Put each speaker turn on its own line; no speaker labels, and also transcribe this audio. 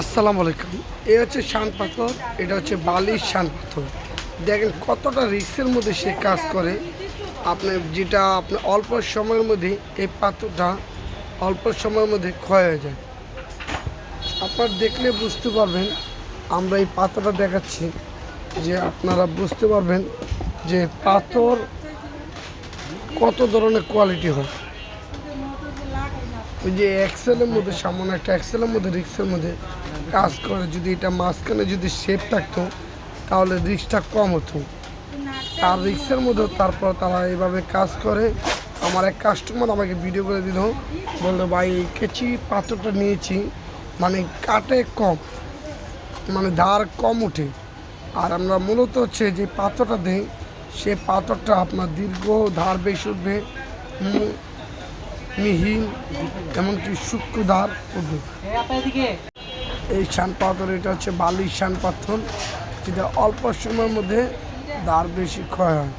আসসালামু আলাইকুম। এ হচ্ছে শান পাথর, এটা হচ্ছে বালির শান পাথর। দেখেন কতটা রিক্সের মধ্যে সে কাজ করে। আপনি যেটা আপনি অল্প সময়ের মধ্যে এই পাথরটা অল্প সময়ের মধ্যে ক্ষয় হয়ে যায়। আপনার দেখলে বুঝতে পারবেন, আমরা এই পাথরটা দেখাচ্ছি যে আপনারা বুঝতে পারবেন যে পাথর কত ধরনের কোয়ালিটি হয়। ওই যে এক্সেলের মধ্যে সামান্য একটা এক্সেলের মধ্যে রিক্সের মধ্যে কাজ করে, যদি এটা মাঝখানে যদি শেপ থাকতো, তাহলে রিক্সটা কম হতো। আর রিক্সের মধ্যে তারপর তারা এইভাবে কাজ করে। আমার এক কাস্টমার আমাকে ভিডিও করে দিল, বলল, ভাই, এই কেচি পাথরটা নিয়েছি মানে কাটে কম মানে ধার কম ওঠে। আর আমরা মূলত হচ্ছে যে পাথরটা দিই, সে পাথরটা আপনার দীর্ঘ ধার বেশি উঠবে। মিহিন এমনকি শুক্রধার এই শান পাথর, এটা হচ্ছে বালির শান পাথর, যেটা অল্প সময়ের মধ্যে দার বেশি ক্ষয় হয়।